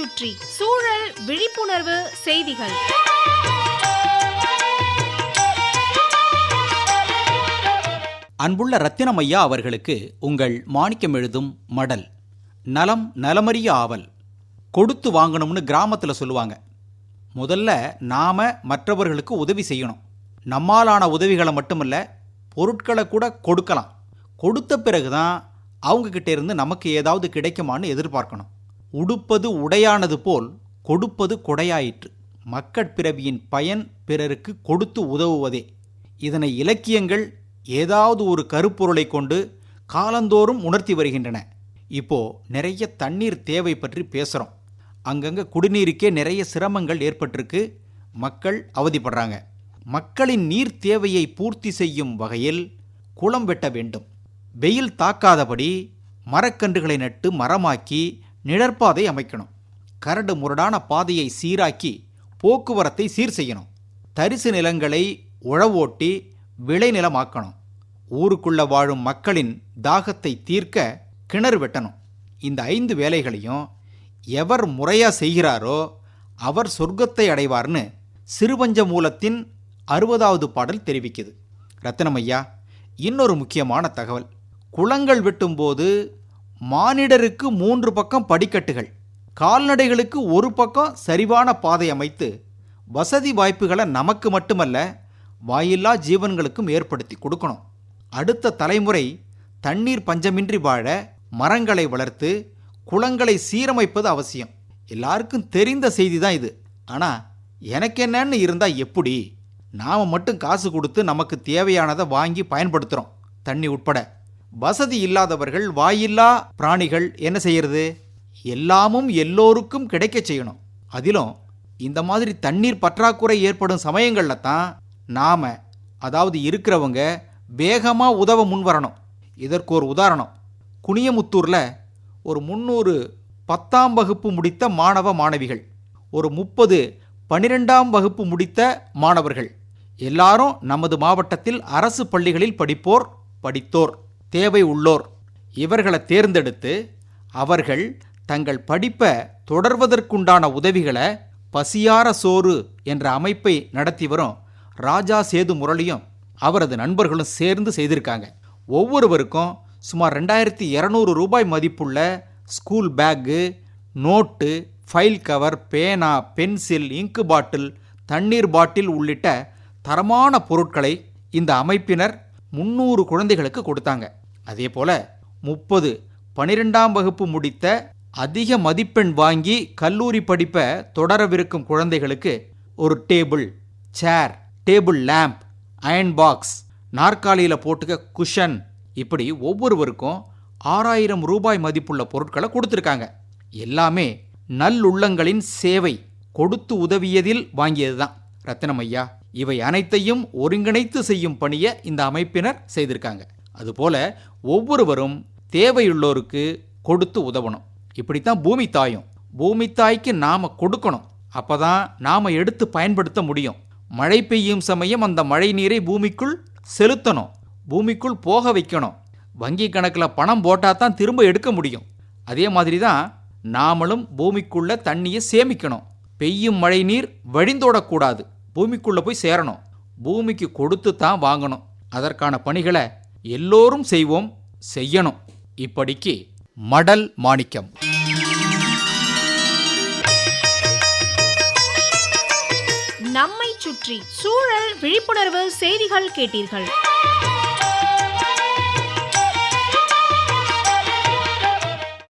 சுற்றி சூழல் விழிப்புணர்வு செய்திகள். அன்புள்ள ரத்தினமையா அவர்களுக்கு உங்கள் மாணிக்கம் எழுதும் மடல். நலம் நலமறிய ஆவல். கொடுத்து வாங்கணும்னு கிராமத்தில் சொல்லுவாங்க. முதல்ல நாம மற்றவர்களுக்கு உதவி செய்யணும். நம்மாலான உதவிகளை மட்டுமல்ல பொருட்களை கூட கொடுக்கலாம். கொடுத்த பிறகுதான் தான் கிட்ட இருந்து நமக்கு ஏதாவது கிடைக்குமான்னு எதிர்பார்க்கணும். உடுப்பது உடையானது போல் கொடுப்பது கொடையாயிற்று. மக்கட்பிறவியின் பயன் பிறருக்கு கொடுத்து உதவுவதே. இதனை இலக்கியங்கள் ஏதாவது ஒரு கருப்பொருளை கொண்டு காலந்தோறும் உணர்த்தி வருகின்றன. இப்போ நிறைய தண்ணீர் தேவை பற்றி பேசுகிறோம் அங்கங்கே குடிநீருக்கே நிறைய சிரமங்கள் ஏற்பட்டிருக்கு. மக்கள் அவதிப்படுறாங்க. மக்களின் நீர் தேவையை பூர்த்தி செய்யும் வகையில் குளம் வெட்ட வேண்டும். வெயில் தாக்காதபடி மரக்கன்றுகளை நட்டு மரமாக்கி நிழற்பாதை அமைக்கணும். கரடு முரடான பாதையை சீராக்கி போக்குவரத்தை சீர் செய்யணும். தரிசு நிலங்களை உழவோட்டி விளைநிலமாக்கணும் ஊருக்குள்ளே வாழும் மக்களின் தாகத்தை தீர்க்க கிணறு வெட்டணும். இந்த ஐந்து வேலைகளையும் எவர் முறையாக செய்கிறாரோ அவர் சொர்க்கத்தை அடைவார்னு சிறுபஞ்ச மூலத்தின் அறுபதாவது பாடல் தெரிவிக்குது. ரத்தனமையா இன்னொரு முக்கியமான தகவல். குளங்கள் வெட்டும்போது மானிடருக்கு மூன்று பக்கம் படிக்கட்டுகள் கால்நடைகளுக்கு ஒரு பக்கம் சரிவான பாதை அமைத்து வசதி வாய்ப்புகளை நமக்கு மட்டுமல்ல வாயில்லா ஜீவன்களுக்கும் ஏற்படுத்தி கொடுக்கணும். அடுத்த தலைமுறை தண்ணீர் பஞ்சமின்றி வாழ மரங்களை வளர்த்து குளங்களை சீரமைப்பது அவசியம். எல்லாருக்கும் தெரிந்த செய்தி தான் இது. ஆனால் எனக்கு என்னன்னு இருந்தால் எப்படி? நாம் மட்டும் காசு கொடுத்து நமக்கு தேவையானதை வாங்கி பயன்படுத்துகிறோம் தண்ணி உட்பட. வசதி இல்லாதவர்கள் வாயில்லா பிராணிகள் என்ன செய்யறது? எல்லாமும் எல்லோருக்கும் கிடைக்க செய்யணும். அதிலும் இந்த மாதிரி தண்ணீர் பற்றாக்குறை ஏற்படும் சமயங்களில் தான் நாம் அதாவது இருக்கிறவங்க வேகமாக உதவ முன்வரணும். இதற்கு ஒரு உதாரணம். குனியமுத்தூரில் ஒரு முந்நூறு பத்தாம் வகுப்பு முடித்த மாணவ மாணவிகள் ஒரு முப்பது பனிரெண்டாம் வகுப்பு முடித்த மாணவர்கள். எல்லாரும் நமது மாவட்டத்தில் அரசு பள்ளிகளில் படிப்போர் படித்தோர். தேவை உள்ளோர் இவர்களை தேர்ந்தெடுத்து அவர்கள் தங்கள் படிப்பை தொடர்வதற்குண்டான உதவிகளை பசியார சோறு என்ற அமைப்பை நடத்தி வரும் ராஜா சேது முரளியும் அவரது நண்பர்களும் சேர்ந்து செய்திருக்காங்க. ஒவ்வொருவருக்கும் சுமார் ரெண்டாயிரத்தி இரநூறு ரூபாய் மதிப்புள்ள school bag note file cover பேனா பென்சில் இங்கு பாட்டில் தண்ணீர் பாட்டில் உள்ளிட்ட தரமான பொருட்களை இந்த அமைப்பினர் முன்னூறு குழந்தைகளுக்கு கொடுத்தாங்க. அதே போல முப்பது பனிரெண்டாம் வகுப்பு முடித்த அதிக மதிப்பெண் வாங்கி கல்லூரி படிப்பை தொடரவிருக்கும் குழந்தைகளுக்கு ஒரு table chair table lamp iron box நாற்காலியில் போட்டுக்க குஷன் இப்படி ஒவ்வொருவருக்கும் ஆறாயிரம் ரூபாய் மதிப்புள்ள பொருட்களை கொடுத்துருக்காங்க. எல்லாமே நல்லுள்ளங்களின் சேவை கொடுத்து உதவியதில் வாங்கியதுதான். ரத்தினம் ஐயா இவை அனைத்தையும் ஒருங்கிணைத்து செய்யும் பணியை இந்த அமைப்பினர் செய்திருக்காங்க. அதுபோல ஒவ்வொருவரும் தேவையுள்ளோருக்கு கொடுத்து உதவணும். இப்படித்தான் பூமி தாயும். பூமி தாய்க்கு நாம் கொடுக்கணும். அப்பதான் நாம் எடுத்து பயன்படுத்த முடியும். மழை பெய்யும் சமயம் அந்த மழை நீரை பூமிக்குள் செலுத்தணும். பூமிக்குள் போக வைக்கணும். வங்கி கணக்கில் பணம் போட்டால் தான் திரும்ப எடுக்க முடியும். அதே மாதிரி தான் நாமளும் பூமிக்குள்ள தண்ணியை சேமிக்கணும். பெய்யும் மழை நீர் வழிந்தோடக்கூடாது. பூமிக்குள்ளே போய் சேரணும். பூமிக்கு கொடுத்து தான் வாங்கணும். அதற்கான பணிகளை எல்லோரும் செய்வோம் செய்யணும். இப்படிக்கு மடல் மாணிக்கம். நம்மை சுற்றி சூழல் விழிப்புணர்வு செய்திகள் கேட்டீர்கள்.